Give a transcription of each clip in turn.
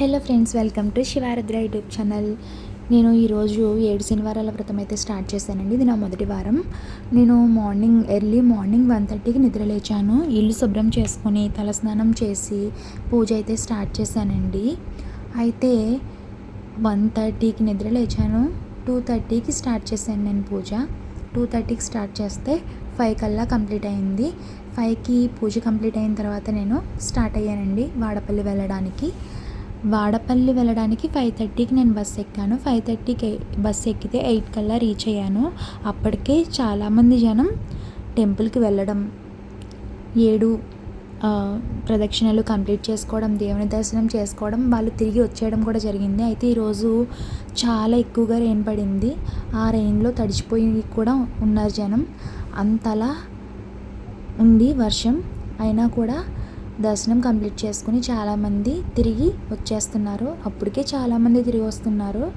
Hello friends welcome to Shivaradra YouTube channel. నేను ఈరోజు ఏడు శనివారాల వ్రతం అయితే స్టార్ట్ చేశానండి. ఇది నా మొదటి వారం. నేను మార్నింగ్ ఎర్లీ మార్నింగ్ వన్ థర్టీకి నిద్ర లేచాను. ఇల్లు శుభ్రం చేసుకొని తలస్నానం చేసి పూజ అయితే స్టార్ట్ చేశానండి. అయితే వన్ థర్టీకి నిద్ర లేచాను. టూ థర్టీకి స్టార్ట్ చేశాను నేను పూజ. టూ థర్టీకి స్టార్ట్ చేస్తే ఫైవ్ కల్లా కంప్లీట్ అయింది. ఫైవ్కి పూజ కంప్లీట్ అయిన తర్వాత నేను స్టార్ట్ అయ్యానండి వాడపల్లి వెళ్ళడానికి. వాడపల్లి వెళ్ళడానికి ఫైవ్ థర్టీకి నేను బస్ ఎక్కాను. ఫైవ్ థర్టీకి బస్ ఎక్కితే ఎయిట్ కల్లా రీచ్ అయ్యాను. అప్పటికే చాలామంది జనం టెంపుల్కి వెళ్ళడం ఏడు ప్రదక్షిణలు కంప్లీట్ చేసుకోవడం దేవుని దర్శనం చేసుకోవడం వాళ్ళు తిరిగి వచ్చేయడం కూడా జరిగింది. అయితే ఈరోజు చాలా ఎక్కువగా రెయిన్ పడింది. ఆ రెయిన్లో తడిచిపోయి కూడా ఉన్నారు జనం. అంతలా ఉంది వర్షం అయినా కూడా దర్శనం కంప్లీట్ చేసుకుని చాలామంది తిరిగి వచ్చేస్తున్నారు. అప్పటికే చాలామంది తిరిగి వస్తున్నారు.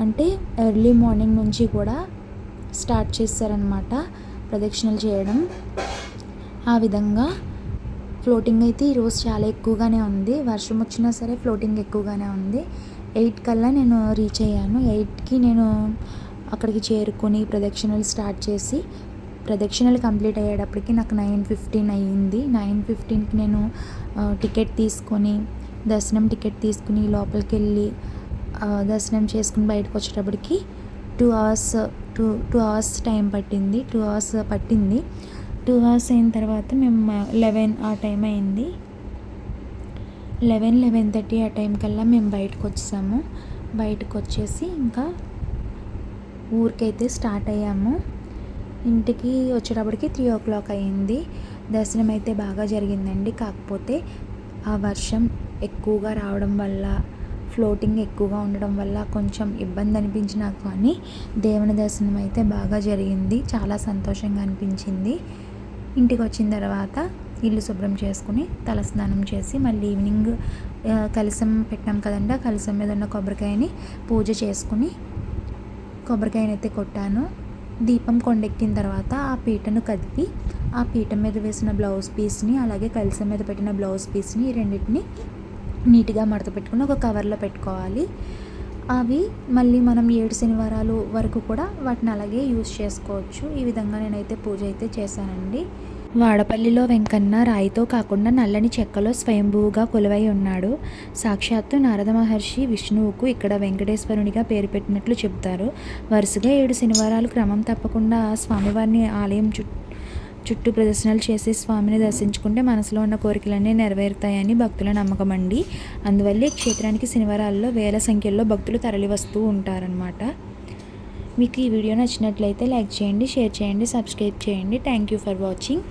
అంటే ఎర్లీ మార్నింగ్ నుంచి కూడా స్టార్ట్ చేశారనమాట ప్రదక్షిణలు చేయడం. ఆ విధంగా ఫ్లోటింగ్ అయితే ఈరోజు చాలా ఎక్కువగానే ఉంది. వర్షం వచ్చినా సరే ఫ్లోటింగ్ ఎక్కువగానే ఉంది. ఎయిట్ కల్లా నేను రీచ్ అయ్యాను. ఎయిట్కి నేను అక్కడికి చేరుకొని ప్రదక్షిణలు స్టార్ట్ చేసి ప్రదక్షిణలు కంప్లీట్ అయ్యేటప్పటికి నాకు నైన్ ఫిఫ్టీన్ అయ్యింది. నైన్ ఫిఫ్టీన్కి నేను టికెట్ తీసుకొని దర్శనం టికెట్ తీసుకుని లోపలికి వెళ్ళి దర్శనం చేసుకుని బయటకు వచ్చేటప్పటికి two hours two two hours time పట్టింది. టూ అవర్స్ పట్టింది. టూ అవర్స్ అయిన తర్వాత మేము లెవెన్ ఆ టైం అయింది. లెవెన్ లెవెన్ థర్టీ ఆ టైం కల్లా మేము బయటకు వచ్చేసాము బయటకు వచ్చేసి ఇంకా ఊరికైతే స్టార్ట్ అయ్యాము. ఇంటికి వచ్చేటప్పటికి త్రీ ఓ క్లాక్ అయ్యింది. దర్శనం అయితే బాగా జరిగిందండి. కాకపోతే ఆ వర్షం ఎక్కువగా రావడం వల్ల ఫ్లోటింగ్ ఎక్కువగా ఉండడం వల్ల కొంచెం ఇబ్బంది అనిపించినా కానీ దేవుని దర్శనం అయితే బాగా జరిగింది. చాలా సంతోషంగా అనిపించింది. ఇంటికి వచ్చిన తర్వాత ఇల్లు శుభ్రం చేసుకుని తలస్నానం చేసి మళ్ళీ ఈవినింగ్ కలసం పెట్టాం కదండి. ఆ కలసం మీద ఉన్న కొబ్బరికాయని పూజ చేసుకుని కొబ్బరికాయని అయితే కొట్టాను. దీపం కొండెక్కిన తర్వాత ఆ పీటను కదిపి ఆ పీట మీద వేసిన బ్లౌజ్ పీస్ని అలాగే కలిసి మీద పెట్టిన బ్లౌజ్ పీస్ని రెండింటిని నీట్గా మడత పెట్టుకుని ఒక కవర్లో పెట్టుకోవాలి. అవి మళ్ళీ మనం ఏడు శనివారాలు వరకు కూడా వాటిని అలాగే యూస్ చేసుకోవచ్చు. ఈ విధంగా నేనైతే పూజ అయితే చేశానండి. వాడపల్లిలో వెంకన్న రాయితో కాకుండా నల్లని చెక్కలో స్వయంభూగా కొలువై ఉన్నాడు. సాక్షాత్తు నారద మహర్షి విష్ణువుకు ఇక్కడ వెంకటేశ్వరునిగా పేరు పెట్టినట్లు చెబుతారు. వరుసగా ఏడు శనివారాలు క్రమం తప్పకుండా స్వామివారిని ఆలయం చుట్టూ చుట్టూ ప్రదర్శనలు చేసి స్వామిని దర్శించుకుంటే మనసులో ఉన్న కోరికలన్నీ నెరవేరుతాయని భక్తుల నమ్మకం అండి. అందువల్ల ఈ క్షేత్రానికి శనివారాల్లో వేల సంఖ్యలో భక్తులు తరలి వస్తూ ఉంటారనమాట మీకు ఈ వీడియో నచ్చినట్లయితే లైక్ చేయండి షేర్ చేయండి సబ్స్క్రైబ్ చేయండి. Thank you for watching.